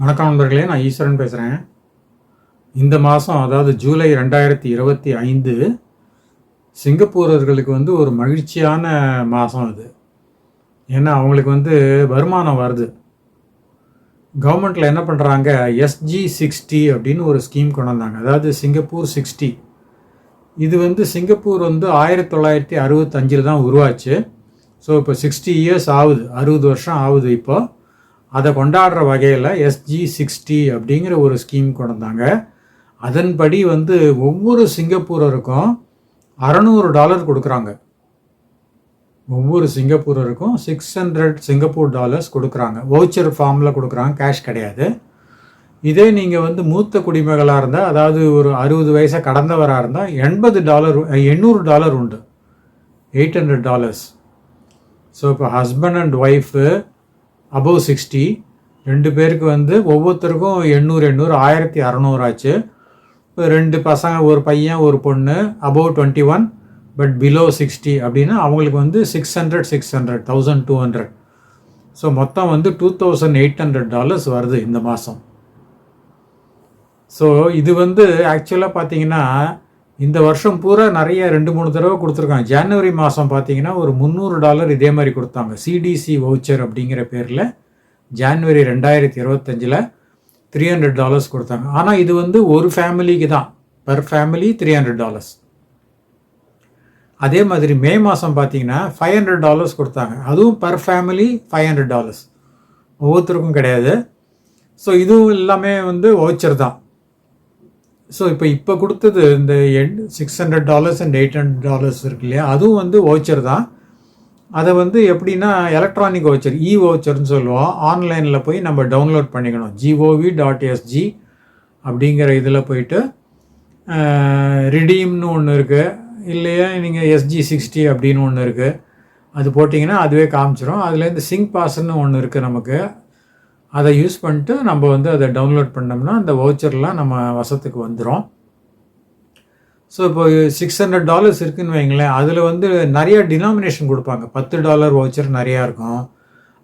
வணக்கம் நண்பர்களே நான் ஈஸ்வரன் பேசுகிறேன் இந்த மாதம் அதாவது ஜூலை ரெண்டாயிரத்தி இருபத்தி ஐந்து சிங்கப்பூரர்களுக்கு வந்து ஒரு மகிழ்ச்சியான மாதம் அது. ஏன்னா அவங்களுக்கு வந்து வருமானம் வருது. கவர்மெண்ட்டில் என்ன பண்ணுறாங்க எஸ்ஜி சிக்ஸ்டி அப்படின்னு ஒரு ஸ்கீம் கொண்டு வந்தாங்க. அதாவது சிங்கப்பூர் சிக்ஸ்டி. இது வந்து சிங்கப்பூர் வந்து ஆயிரத்தி தொள்ளாயிரத்தி அறுபத்தஞ்சில் தான் உருவாச்சு. ஸோ இப்போ சிக்ஸ்டி இயர்ஸ் ஆகுது. அறுபது வருஷம் ஆகுது இப்போ. அதை கொண்டாடுற வகையில் எஸ்ஜி சிக்ஸ்டி அப்படிங்கிற ஒரு ஸ்கீம் கொண்டு வந்தாங்க. அதன்படி வந்து ஒவ்வொரு சிங்கப்பூரருக்கும் அறநூறு டாலர் கொடுக்குறாங்க. ஒவ்வொரு சிங்கப்பூரருக்கும் சிக்ஸ் ஹண்ட்ரட் சிங்கப்பூர் டாலர்ஸ் கொடுக்குறாங்க. வவுச்சர் ஃபார்மில் கொடுக்குறாங்க. கேஷ் கிடையாது. இதே நீங்கள் வந்து மூத்த குடிமகளாக இருந்தால் அதாவது ஒரு அறுபது வயசை கடந்தவராக இருந்தால் எண்பது டாலர் எண்ணூறு டாலர் உண்டு. எயிட் ஹண்ட்ரட் டாலர்ஸ் ஸோ இப்போ husband and wife above sixty ரெண்டு பேருக்கு வந்து ஒவ்வொருத்தருக்கும் எண்ணூறு எண்ணூறு ஆயிரத்தி அறநூறு ஆச்சு. இப்போ ரெண்டு பசங்க ஒரு பையன் ஒரு பொண்ணு above twenty one but below sixty அப்படின்னா அவங்களுக்கு வந்து six hundred six hundred thousand two hundred so மொத்தம் வந்து two thousand eight hundred dollars வருது இந்த மாதம் ஸோ இது வந்து ஆக்சுவலாக பார்த்தீங்கன்னா இந்த வருஷம் பூரா நிறைய ரெண்டு மூணு தடவை கொடுத்துருக்காங்க. ஜனவரி மாதம் பார்த்தீங்கன்னா ஒரு முந்நூறு டாலர் இதே மாதிரி கொடுத்தாங்க. சிடிசி வவுச்சர் அப்படிங்கிற பேரில் ஜான்வரி ரெண்டாயிரத்தி இருபத்தஞ்சில் த்ரீ ஹண்ட்ரட் டாலர்ஸ் கொடுத்தாங்க. ஆனால் இது வந்து ஒரு ஃபேமிலிக்கு தான். Per family three hundred dollars அதே மாதிரி மே மாதம் பார்த்தீங்கன்னா ஃபைவ் ஹண்ட்ரட் டாலர்ஸ் கொடுத்தாங்க. அதுவும் per family five hundred dollars ஒவ்வொருத்தருக்கும் கிடையாது. ஸோ இதுவும் எல்லாமே வந்து வவுச்சர் தான். ஸோ இப்போ இப்போ கொடுத்தது இந்த எண் six hundred dollars and eight hundred dollars இருக்கு இல்லையா? அதுவும் வந்து ஓச்சர் தான். அதை வந்து எப்படின்னா எலக்ட்ரானிக் ஓச்சர் இ ஓச்சர்னு சொல்லுவோம். ஆன்லைனில் போய் நம்ம டவுன்லோட் பண்ணிக்கணும். ஜிஓவி டாட் எஸ்ஜி அப்படிங்கிற இதில் போயிட்டு ரிடீம்னு ஒன்று இருக்குது இல்லையா நீங்கள் எஸ்ஜி சிக்ஸ்டி அப்படின்னு ஒன்று இருக்குது அது போட்டிங்கன்னா அதுவே காமிச்சிரும். அதுலேருந்து சிங்க் பாஸ்ன்னு ஒன்று இருக்குது நமக்கு. அதை யூஸ் பண்ணிட்டு நம்ம வந்து அதை டவுன்லோட் பண்ணோம்னா அந்த வவுச்சர்லாம் நம்ம வசத்துக்கு வந்துடும் ஸோ இப்போ சிக்ஸ் ஹண்ட்ரட் டாலர்ஸ் இருக்குன்னு வைங்களேன் அதில் வந்து நிறைய டினாமினேஷன் கொடுப்பாங்க. பத்து டாலர் வவுச்சர் நிறையா இருக்கும்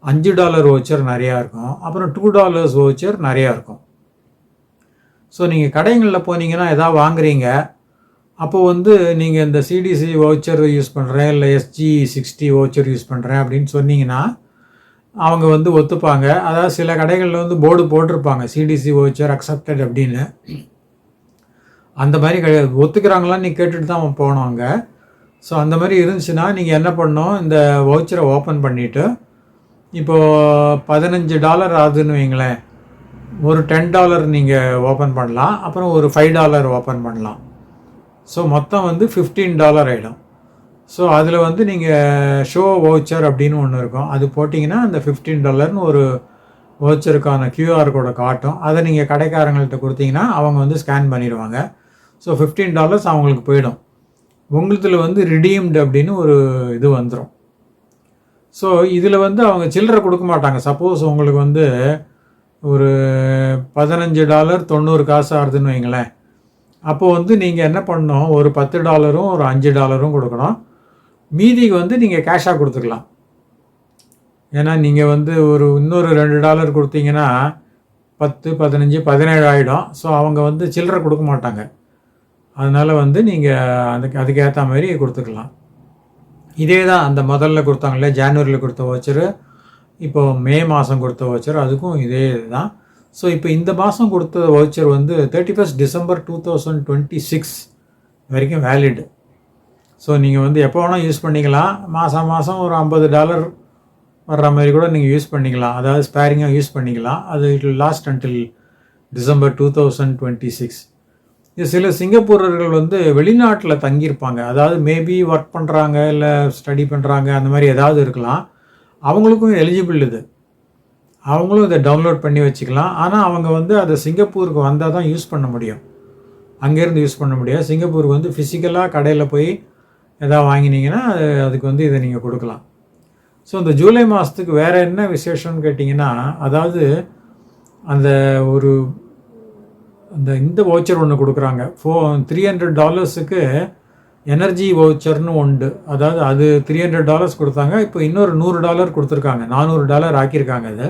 அஞ்சு டாலர் வவுச்சர் நிறையா இருக்கும் அப்புறம் டூ டாலர்ஸ் வவுச்சர் நிறையா இருக்கும். ஸோ நீங்கள் கடைங்களில் போனீங்கன்னா எதாவது வாங்குறீங்க அப்போ வந்து நீங்கள் இந்த சிடிசி வவுச்சர் யூஸ் பண்ணுறேன் இல்லை எஸ்ஜி சிக்ஸ்டி வவுச்சர் யூஸ் பண்ணுறேன் அப்படின்னு சொன்னீங்கன்னா அவங்க வந்து ஒத்துப்பாங்க. அதாவது சில கடைகளில் வந்து போர்டு போட்டிருப்பாங்க. சிடிசி வவுச்சர் அக்செப்டட் அப்படின்னு. அந்த மாதிரி கிடையாது. ஒத்துக்கிறாங்களான்னு நீ கேட்டுட்டு தான் போனோம் அங்கே. ஸோ அந்த மாதிரி இருந்துச்சுன்னா நீங்கள் என்ன பண்ணணும்? இந்த வவுச்சரை ஓப்பன் பண்ணிவிட்டு இப்போது பதினஞ்சு டாலர் ஆகுதுன்னு வைங்களேன். ஒரு டென் டாலர் நீங்கள் ஓப்பன் பண்ணலாம். அப்புறம் ஒரு ஃபைவ் டாலர் ஓப்பன் பண்ணலாம். ஸோ மொத்தம் வந்து ஃபிஃப்டீன் டாலர் ஆகிடும் ஸோ அதில் வந்து நீங்கள் ஷோ வவுச்சர் அப்படின்னு ஒன்று இருக்கும். அது போட்டிங்கன்னா அந்த ஃபிஃப்டீன் டாலர்னு ஒரு வவுச்சருக்கான கியூஆர் கோடை காட்டும். அதை நீங்கள் கடைக்காரங்கள்ட்ட கொடுத்தீங்கன்னா அவங்க வந்து ஸ்கேன் பண்ணிடுவாங்க. ஸோ ஃபிஃப்டீன் டாலர்ஸ் அவங்களுக்கு போயிடும். உங்களுதில் வந்து ரிடீம்டு அப்படின்னு ஒரு இது வந்துடும் ஸோ இதில் வந்து அவங்க சில்லறை கொடுக்க மாட்டாங்க. சப்போஸ் உங்களுக்கு வந்து ஒரு பதினஞ்சு டாலர் தொண்ணூறு காசு ஆகுதுன்னு வைங்களேன். அப்போது வந்து நீங்கள் என்ன பண்ணணும்? ஒரு பத்து டாலரும் ஒரு அஞ்சு டாலரும் கொடுக்கணும். மீதிக்கு வந்து நீங்கள் கேஷாக கொடுத்துக்கலாம். ஏன்னா நீங்கள் வந்து ஒரு இன்னொரு ரெண்டு டாலர் கொடுத்தீங்கன்னா பத்து பதினஞ்சு பதினேழு ஆகிடும் ஸோ அவங்க வந்து சில்லறை கொடுக்க மாட்டாங்க. அதனால் வந்து நீங்கள் அதுக்கு அதுக்கேற்ற மாதிரி கொடுத்துக்கலாம். இதே தான் அந்த முதல்ல கொடுத்தாங்களே ஜான்வரியில் கொடுத்த வச்சரு இப்போ மே மாதம் கொடுத்த வச்சர் அதுக்கும் இதே தான் ஸோ இப்போ இந்த மாதம் கொடுத்த வவுச்சர் வந்து thirty first December two thousand twenty six வரைக்கும் வேலிடு ஸோ நீங்கள் வந்து எப்போ வேணால் யூஸ் பண்ணிக்கலாம். மாதம் மாதம் ஒரு ஐம்பது டாலர் வர்ற மாதிரி கூட நீங்கள் யூஸ் பண்ணிக்கலாம். அதாவது ஸ்பேரிங்காக யூஸ் பண்ணிக்கலாம். அது it last until December two thousand twenty six இது சில சிங்கப்பூரர்கள் வந்து வெளிநாட்டில் தங்கியிருப்பாங்க. அதாவது மேபி ஒர்க் பண்ணுறாங்க இல்லை ஸ்டடி பண்ணுறாங்க அந்த மாதிரி ஏதாவது இருக்கலாம். அவங்களுக்கும் எலிஜிபிள் இது. அவங்களும் இதை டவுன்லோட் பண்ணி வச்சுக்கலாம். ஆனால் அவங்க வந்து அதை சிங்கப்பூருக்கு வந்தால் தான் யூஸ் பண்ண முடியும். அங்கேருந்து யூஸ் பண்ண முடியாது. சிங்கப்பூருக்கு வந்து ஃபிசிக்கலாக கடையில் போய் எதாவது வாங்கினீங்கன்னா அது அதுக்கு வந்து இதை நீங்கள் கொடுக்கலாம். ஸோ இந்த ஜூலை மாதத்துக்கு வேறு என்ன விசேஷம்னு கேட்டிங்கன்னா அதாவது அந்த ஒரு அந்த இந்த வவுச்சர் ஒன்று கொடுக்குறாங்க. ஃபோ த்ரீ ஹண்ட்ரட் டாலர்ஸுக்கு எனர்ஜி வவுச்சர்னு உண்டு. அதாவது அது த்ரீ ஹண்ட்ரட் டாலர்ஸ் கொடுத்தாங்க. இப்போ இன்னொரு நூறு டாலர் கொடுத்துருக்காங்க. நானூறு டாலர் ஆக்கியிருக்காங்க அது.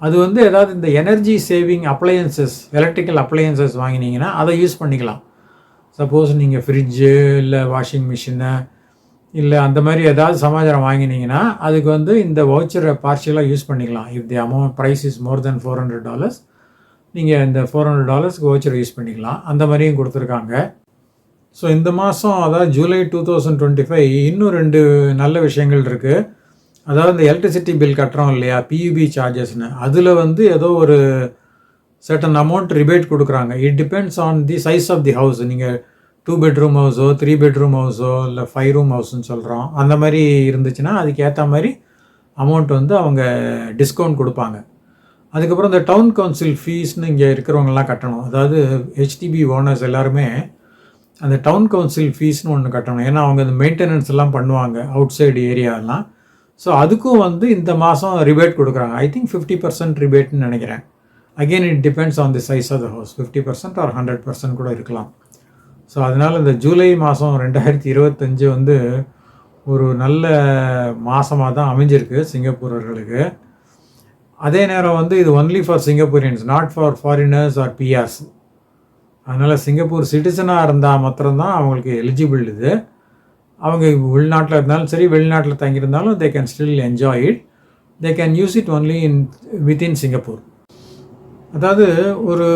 அது வந்து ஏதாவது இந்த energy saving appliances electrical appliances வாங்கினீங்கன்னா அதை யூஸ் பண்ணிக்கலாம். சப்போஸ் நீங்கள் ஃப்ரிட்ஜு இல்லை வாஷிங் மிஷினு இல்லை அந்த மாதிரி ஏதாவது சமாச்சாரம் வாங்கினீங்கன்னா அதுக்கு வந்து இந்த வவுச்சரை பார்ஷியலாக யூஸ் பண்ணிக்கலாம். If the amount price is more then four hundred dollars நீங்கள் இந்த ஃபோர் ஹண்ட்ரட் டாலர்ஸ்க்கு வவுச்சர் யூஸ் பண்ணிக்கலாம். அந்த மாதிரியும் கொடுத்துருக்காங்க. ஸோ இந்த மாதம் அதாவது July two thousand twenty five இன்னும் ரெண்டு நல்ல விஷயங்கள் இருக்குது அதாவது இந்த எலக்ட்ரிசிட்டி பில் கட்டுறோம் இல்லையா? பியூபி சார்ஜஸ்னு அதில் வந்து ஏதோ ஒரு சர்டன் அமௌண்ட் ரிபேட் கொடுக்குறாங்க. It depends on the size of the house நீங்கள் டூ பெட்ரூம் ஹவுஸோ த்ரீ பெட்ரூம் ஹவுஸோ இல்லை ஃபைவ் ரூம் ஹவுஸ்னு சொல்கிறோம் அந்த மாதிரி இருந்துச்சுன்னா அதுக்கு ஏற்ற மாதிரி அமௌண்ட் வந்து அவங்க டிஸ்கவுண்ட் கொடுப்பாங்க. அதுக்கப்புறம் இந்த டவுன் கவுன்சில் ஃபீஸ்னு இங்கே இருக்கிறவங்கலாம் கட்டணும். அதாவது ஹெச்டிபி ஓனர்ஸ் எல்லாருமே அந்த டவுன் கவுன்சில் ஃபீஸ்னு ஒன்று கட்டணும். ஏன்னா அவங்க இந்த மெயின்டெனன்ஸ் எல்லாம் பண்ணுவாங்க அவுட் சைடு ஏரியாலாம் ஸோ அதுக்கும் வந்து இந்த மாதம் ரிபேட் கொடுக்குறாங்க. ஐ திங்க் ஃபிஃப்டி பர்சன்ட் ரிபேட்னு நினைக்கிறேன். Again it depends on the size of the house fifty percent or hundred percent கூட இருக்கலாம். ஸோ அதனால் இந்த ஜூலை மாதம் ரெண்டாயிரத்தி இருபத்தஞ்சு வந்து ஒரு நல்ல மாதமாக தான் அமைஞ்சிருக்கு சிங்கப்பூரர்களுக்கு அதே நேரம் வந்து இது only for Singaporeans not for foreigners or PRs அதனால் சிங்கப்பூர் சிட்டிசனாக இருந்தால் மாத்திரம்தான் அவங்களுக்கு எலிஜிபிள் இது. அவங்க உள்நாட்டில் இருந்தாலும் சரி வெளிநாட்டில் தங்கியிருந்தாலும் they can still enjoy it they can use it only in within Singapore அதாவது ஒரு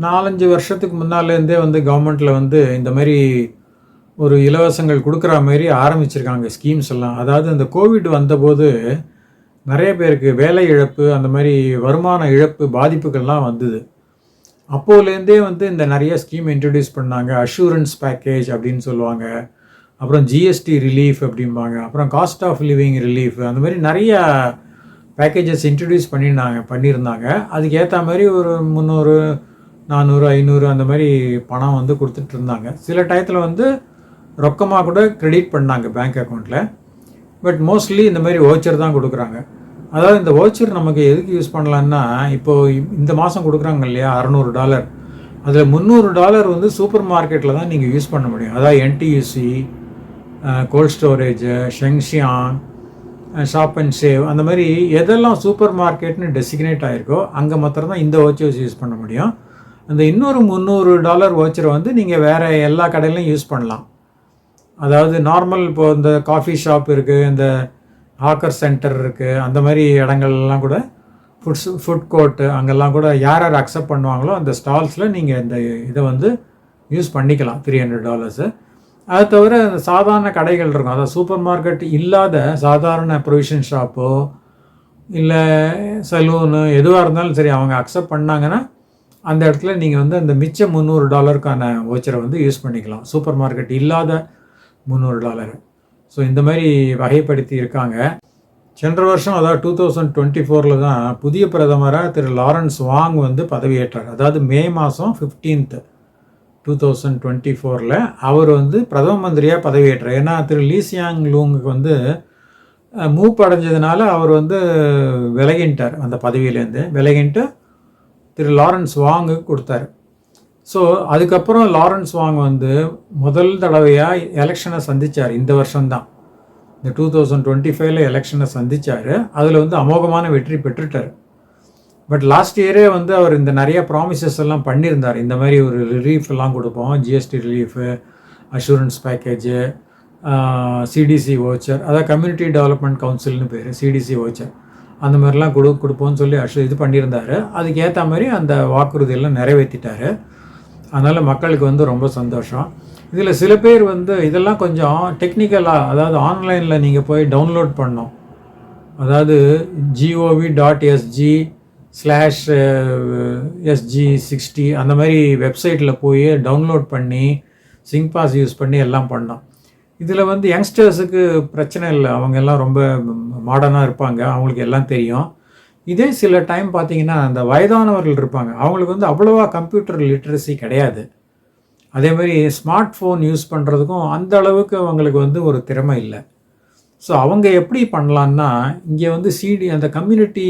நாலஞ்சு வருஷத்துக்கு முன்னாலேருந்தே வந்து கவர்மெண்ட்டில் வந்து இந்த மாதிரி ஒரு இலவசங்கள் கொடுக்குற மாதிரி ஆரம்பிச்சிருக்காங்க ஸ்கீம்ஸ் எல்லாம். அதாவது இந்த கோவிட் வந்தபோது நிறைய பேருக்கு வேலை இழப்பு அந்த மாதிரி வருமான இழப்பு பாதிப்புகள்லாம் வந்தது. அப்போலேருந்தே வந்து இந்த நிறைய ஸ்கீம் இன்ட்ரடியூஸ் பண்ணாங்க. அஷூரன்ஸ் பேக்கேஜ் அப்படின்னு சொல்லுவாங்க. அப்புறம் ஜிஎஸ்டி ரிலீஃப் அப்படிம்பாங்க. அப்புறம் காஸ்ட் ஆஃப் லிவிங் ரிலீஃப் அந்த மாதிரி நிறையா பேக்கேஜஸ் இன்ட்ரடியூஸ் பண்ணியிருந்தாங்க பண்ணியிருந்தாங்க அதுக்கு ஏற்ற மாதிரி ஒரு முந்நூறு நானூறு ஐநூறு அந்த மாதிரி பணம் வந்து கொடுத்துட்டு இருந்தாங்க. சில டயத்தில் வந்து ரொக்கமாக கூட கிரெடிட் பண்ணாங்க பேங்க் அக்கௌண்ட்டில் பட் மோஸ்ட்லி இந்த மாதிரி ஓச்சர் தான் கொடுக்குறாங்க. அதாவது இந்த ஓச்சர் நமக்கு எதுக்கு யூஸ் பண்ணலான்னா இப்போது இந்த மாதம் கொடுக்குறாங்க இல்லையா அறநூறு டாலர் அதில் முந்நூறு டாலர் வந்து சூப்பர் மார்க்கெட்டில் தான் நீங்கள் யூஸ் பண்ண முடியும். அதாவது NTUC cold storage Sheng Siong shop and save அந்த மாதிரி எதெல்லாம் சூப்பர் மார்க்கெட்னு டெசிக்னேட் ஆகிருக்கோ அங்கே மாத்திரம் தான் இந்த வாட்சர்ஸ் யூஸ் பண்ண முடியும். அந்த இன்னொரு முந்நூறு டாலர் வாட்சரை வந்து நீங்கள் வேறு எல்லா கடையிலையும் யூஸ் பண்ணலாம். அதாவது நார்மல் இப்போது இந்த காஃபி ஷாப் இருக்குது இந்த ஹாக்கர் சென்டர் இருக்குது அந்த மாதிரி இடங்கள்லாம் கூட ஃபுட்ஸ் ஃபுட் கோர்ட்டு அங்கெல்லாம் கூட யார் யார் அக்செப்ட் பண்ணுவாங்களோ அந்த ஸ்டால்ஸில் நீங்கள் இந்த இதை வந்து யூஸ் பண்ணிக்கலாம் த்ரீ ஹண்ட்ரட் டாலர்ஸு அது தவிர சாதாரண கடைகள் இருக்கும். அதாவது சூப்பர் மார்க்கெட் இல்லாத சாதாரண ப்ரொவிஷன் ஷாப்போ இல்லை சலூனு எதுவாக இருந்தாலும் சரி அவங்க அக்செப்ட் பண்ணாங்கன்னா அந்த இடத்துல நீங்கள் வந்து அந்த மிச்ச முந்நூறு டாலருக்கான ஓச்சரை வந்து யூஸ் பண்ணிக்கலாம். சூப்பர் மார்க்கெட் இல்லாத முந்நூறு டாலர். ஸோ இந்த மாதிரி வகைப்படுத்தி இருக்காங்க. சென்ற வருஷம் அதாவது டூ தௌசண்ட் டுவெண்ட்டி ஃபோரில் தான் புதிய பிரதமராக திரு லாரன்ஸ் வாங் வந்து பதவியேற்றார். அதாவது மே மாதம் ஃபிஃப்டீன்த்து டூ தௌசண்ட் டுவெண்ட்டி ஃபோரில் அவர் வந்து பிரதம மந்திரியாக பதவியேற்றார். ஏன்னா திரு லீசியாங் லூங்குக்கு வந்து மூப் அடைஞ்சதுனால அவர் வந்து விலகின்ட்டார் அந்த பதவியிலேருந்து. விலகின்ட்டு திரு லாரன்ஸ் வாங்கு கொடுத்தாரு. ஸோ அதுக்கப்புறம் லாரன்ஸ் வாங் வந்து முதல் தடவையாக எலெக்ஷனை சந்தித்தார் இந்த வருஷம்தான். இந்த டூ தௌசண்ட் டுவெண்ட்டி ஃபைவ்ல எலெக்ஷனை சந்தித்தார் அதில் வந்து அமோகமான வெற்றி பெற்றுட்டார். பட் லாஸ்ட் இயரே வந்து அவர் இந்த நிறைய ப்ராமிசஸ் எல்லாம் பண்ணியிருந்தார். இந்த மாதிரி ஒரு ரிலீஃப் எல்லாம் கொடுப்போம். GST relief assurance package CDC voucher அதாவது கம்யூனிட்டி டெவலப்மெண்ட் கவுன்சில்னு பேர் சிடிசி ஓச்சர் அந்த மாதிரிலாம் கொடு கொடுப்போம்னு சொல்லி அஷு இது பண்ணியிருந்தார். அதுக்கு ஏற்ற மாதிரி அந்த வாக்குறுதியெல்லாம் நிறைவேற்றிட்டார் அதனால் மக்களுக்கு வந்து ரொம்ப சந்தோஷம். இதில் சில பேர் வந்து இதெல்லாம் கொஞ்சம் டெக்னிக்கலாக அதாவது ஆன்லைனில் நீங்கள் போய் டவுன்லோட் பண்ணோம் அதாவது GOV dot SG slash SG sixty அந்த மாதிரி வெப்சைட்டில் போய் டவுன்லோட் பண்ணி சிங் பாஸ் யூஸ் பண்ணி எல்லாம் பண்ணோம். இதில் வந்து யங்ஸ்டர்ஸுக்கு பிரச்சனை இல்லை. அவங்க எல்லாம் ரொம்ப மாடர்னாக இருப்பாங்க. அவங்களுக்கு எல்லாம் தெரியும். இதே சில டைம் பார்த்திங்கன்னா அந்த வயதானவர்கள் இருப்பாங்க. அவங்களுக்கு வந்து அவ்வளோவா கம்ப்யூட்டர் லிட்ரஸி கிடையாது. அதே மாதிரி ஸ்மார்ட் ஃபோன் யூஸ் பண்ணுறதுக்கும் அந்த அளவுக்கு அவங்களுக்கு வந்து ஒரு திறமை இல்லை. ஸோ அவங்க எப்படி பண்ணலான்னா இங்கே வந்து சிடி அந்த கம்யூனிட்டி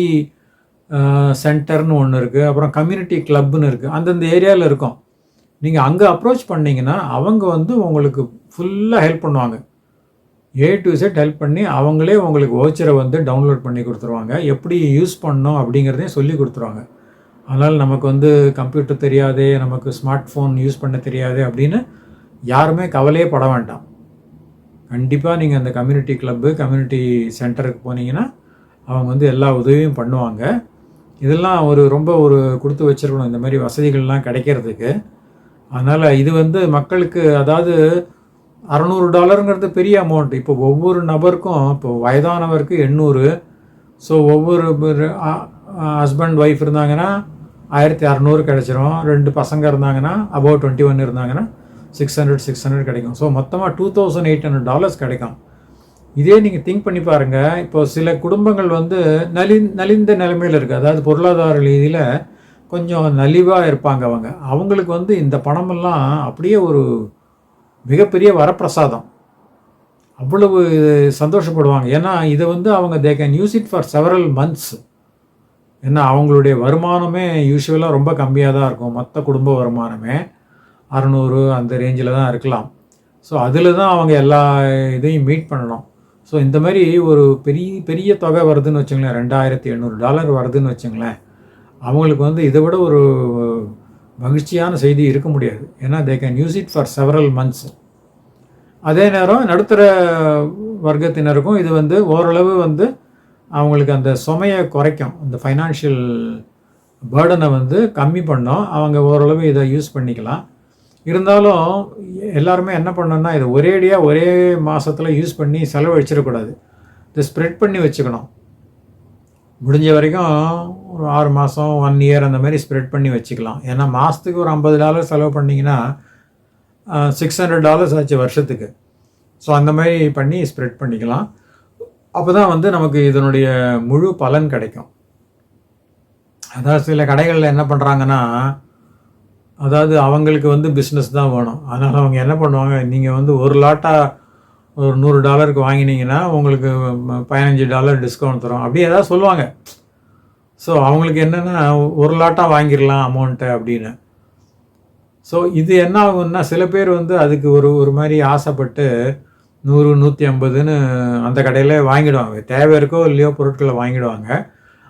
சென்டர்னு ஒன்று இருக்குது அப்புறம் கம்யூனிட்டி கிளப்னு இருக்குது அந்தந்த ஏரியாவில் இருக்கும். நீங்கள் அங்கே அப்ரோச் பண்ணிங்கன்னா அவங்க வந்து உங்களுக்கு ஃபுல்லாக ஹெல்ப் பண்ணுவாங்க. ஏ டு செட் ஹெல்ப் பண்ணி அவங்களே உங்களுக்கு ஓச்சரை வந்து டவுன்லோட் பண்ணி கொடுத்துருவாங்க. எப்படி யூஸ் பண்ணோம் அப்படிங்கிறதையும் சொல்லி கொடுத்துருவாங்க. அதனால் நமக்கு வந்து கம்ப்யூட்டர் தெரியாதே நமக்கு ஸ்மார்ட் ஃபோன் யூஸ் பண்ண தெரியாது அப்படின்னு யாருமே கவலையே பட வேண்டாம். கண்டிப்பாக நீங்கள் அந்த கம்யூனிட்டி கிளப்பு கம்யூனிட்டி சென்டருக்கு போனீங்கன்னா அவங்க வந்து எல்லா உதவியும் பண்ணுவாங்க. இதெல்லாம் ஒரு ரொம்ப ஒரு கொடுத்து வச்சிருக்கணும் இந்த மாதிரி வசதிகள்லாம் கிடைக்கிறதுக்கு. அதனால் இது வந்து மக்களுக்கு அதாவது அறநூறு டாலருங்கிறது பெரிய அமௌண்ட் இப்போ ஒவ்வொரு நபருக்கும் இப்போ வயதானவருக்கு எண்ணூறு. ஸோ ஒவ்வொரு ஹஸ்பண்ட் ஒய்ஃப் இருந்தாங்கன்னா ஆயிரத்தி அறநூறு கிடச்சிரும். ரெண்டு பசங்க இருந்தாங்கன்னா அபவ் டுவெண்ட்டி ஒன் இருந்தாங்கன்னா சிக்ஸ் ஹண்ட்ரட் சிக்ஸ் ஹண்ட்ரட் கிடைக்கும். ஸோ மொத்தமாக two thousand eight hundred dollars கிடைக்கும். இதே நீங்கள் திங்க் பண்ணி பாருங்கள் இப்போ சில குடும்பங்கள் வந்து நலி நலிந்த நிலைமையில் இருக்குது அதாவது பொருளாதார ரீதியில் கொஞ்சம் நலிவாக இருப்பாங்க அவங்க. அவங்களுக்கு வந்து இந்த பணமெல்லாம் அப்படியே ஒரு மிகப்பெரிய வரப்பிரசாதம். அவ்வளவு சந்தோஷப்படுவாங்க. ஏன்னா இதை வந்து அவங்க they can use it for several months ஏன்னா அவங்களுடைய வருமானமே யூஸ்வலாக ரொம்ப கம்மியாக தான் இருக்கும். மொத்த குடும்ப வருமானமே அறநூறு அந்த ரேஞ்சில் தான் இருக்கலாம். ஸோ அதில் தான் அவங்க எல்லா இதையும் மீட் பண்ணணும். ஸோ இந்த மாதிரி ஒரு பெரிய பெரிய தொகை வருதுன்னு வச்சுங்களேன் ரெண்டாயிரத்தி எண்ணூறு டாலர் வருதுன்னு வச்சுங்களேன் அவங்களுக்கு வந்து இதை விட ஒரு மகிழ்ச்சியான செய்தி இருக்க முடியாது. ஏன்னா they can use it for several months அதே நேரம் நடுத்தர வர்க்கத்தினருக்கும் இது வந்து ஓரளவு வந்து அவங்களுக்கு அந்த சுமையை குறைக்கும். அந்த ஃபைனான்ஷியல் பேர்டனை வந்து கம்மி பண்ணோம். அவங்க ஓரளவு இதை யூஸ் பண்ணிக்கலாம். இருந்தாலும் எல்லாருமே என்ன பண்ணணும்னா இதை ஒரேடியாக ஒரே மாதத்தில் யூஸ் பண்ணி செலவழிச்சிடக்கூடாது. இதை ஸ்ப்ரெட் பண்ணி வச்சுக்கணும். முடிஞ்ச வரைக்கும் ஒரு ஆறு மாதம் ஒன் இயர் அந்த மாதிரி ஸ்ப்ரெட் பண்ணி வச்சுக்கலாம். ஏன்னா மாதத்துக்கு ஒரு ஐம்பது டாலர் செலவு பண்ணிங்கன்னா சிக்ஸ் ஹண்ட்ரட் டாலர்ஸ் ஆச்சு வருஷத்துக்கு. ஸோ அந்த மாதிரி பண்ணி ஸ்ப்ரெட் பண்ணிக்கலாம். அப்போ தான் வந்து நமக்கு இதனுடைய முழு பலன் கிடைக்கும். அதாவது சில கடைகளில் என்ன பண்ணுறாங்கன்னா அதாவது அவங்களுக்கு வந்து பிஸ்னஸ் தான் வேணும். அதனால் அவங்க என்ன பண்ணுவாங்க நீங்கள் வந்து ஒரு லாட்டாக ஒரு நூறு டாலருக்கு வாங்கினீங்கன்னா உங்களுக்கு பதினஞ்சு டாலர் டிஸ்கவுண்ட் தரும். அப்படி ஏதாவது சொல்லுவாங்க. ஸோ அவங்களுக்கு என்னென்னா ஒரு லாட்டாக வாங்கிடலாம் அமௌண்ட்டு அப்படின்னு. ஸோ இது என்ன ஆகும்னா சில பேர் வந்து அதுக்கு ஒரு ஒரு மாதிரி ஆசைப்பட்டு நூறு நூற்றி ஐம்பதுன்னு அந்த கடையில் வாங்கிடுவாங்க. தேவை இருக்கோ இல்லையோ பொருட்களை வாங்கிடுவாங்க.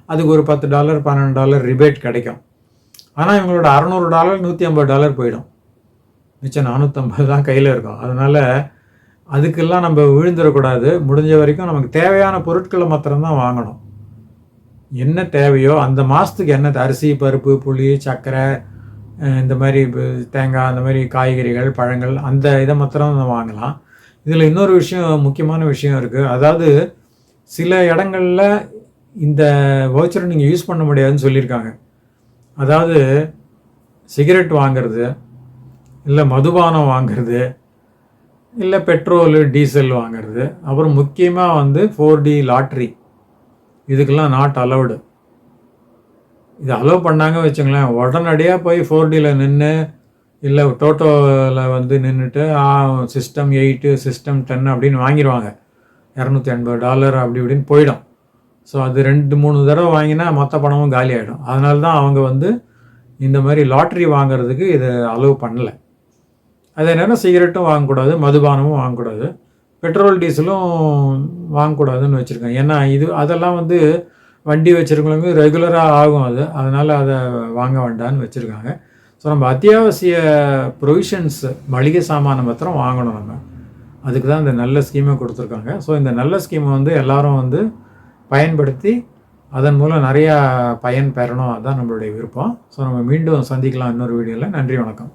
அதுக்கு ஒரு பத்து டாலர் பன்னெண்டு டாலர் ரிபேட் கிடைக்கும். ஆனால் இவங்களோட அறநூறு டாலர் நூற்றி ஐம்பது டாலர் போயிடும். மிச்சம் நானூற்றம்பது தான் கையில் இருக்கும். அதனால் அதுக்கெல்லாம் நம்ம விழுந்துடக்கூடாது. முடிஞ்ச வரைக்கும் நமக்கு தேவையான பொருட்களை மாத்திரம்தான் வாங்கணும். என்ன தேவையோ அந்த மாதத்துக்கு என்ன அரிசி பருப்பு புளி சர்க்கரை இந்த மாதிரி தேங்காய் அந்த மாதிரி காய்கறிகள் பழங்கள் அந்த இதை மாத்திரம் வாங்கலாம். இதில் இன்னொரு விஷயம் முக்கியமான விஷயம் இருக்குது அதாவது சில இடங்களில் இந்த வவுச்சரை நீங்கள் யூஸ் பண்ண முடியாதுன்னு சொல்லியிருக்காங்க. அதாவது சிகரெட் வாங்கிறது இல்லை மதுபானம் வாங்கிறது இல்லை பெட்ரோலு டீசல் வாங்கிறது அப்புறம் முக்கியமாக வந்து ஃபோர் டி லாட்ரி இதுக்கெல்லாம் நாட் அலவுடு இது அலோவ் பண்ணாங்க வச்சுங்களேன் உடனடியாக போய் ஃபோர் டியில் நின்று இல்லை டோட்டோவில் வந்து நின்றுட்டு சிஸ்டம் எயிட்டு சிஸ்டம் டென் அப்படின்னு வாங்கிடுவாங்க இரநூத்தி எண்பது டாலர் அப்படி இப்படின்னு போயிடும். ஸோ அது ரெண்டு மூணு தடவை வாங்கினா மொத்த பணமும் காலி ஆகிடும் அதனால தான் அவங்க வந்து இந்த மாதிரி லாட்ரி வாங்குறதுக்கு இதை அலோவ் பண்ணலை. அதே நேரம் சிகரெட்டும் வாங்கக்கூடாது மதுபானமும் வாங்கக்கூடாது பெட்ரோல் டீசலும் வாங்கக்கூடாதுன்னு வச்சுருக்கேன் ஏன்னா இது அதெல்லாம் வந்து வண்டி வச்சுருக்கவங்களுக்கு ரெகுலராக ஆகும் அது. அதனால் அதை வாங்க வேண்டான்னு வச்சுருக்காங்க. ஸோ நம்ம அத்தியாவசிய ப்ரொவிஷன்ஸ் மளிகை சாமானை மாத்திரம் வாங்கணும் நம்ம. அதுக்கு தான் இந்த நல்ல ஸ்கீமை கொடுத்துருக்காங்க. ஸோ இந்த நல்ல ஸ்கீமை வந்து எல்லோரும் வந்து பயன்படுத்தி அதன் மூலம் நிறையா பயன் பெறணும். அதுதான் நம்மளுடைய விருப்பம். ஸோ நம்ம மீண்டும் சந்திக்கலாம் இன்னொரு வீடியோவில் நன்றி வணக்கம்.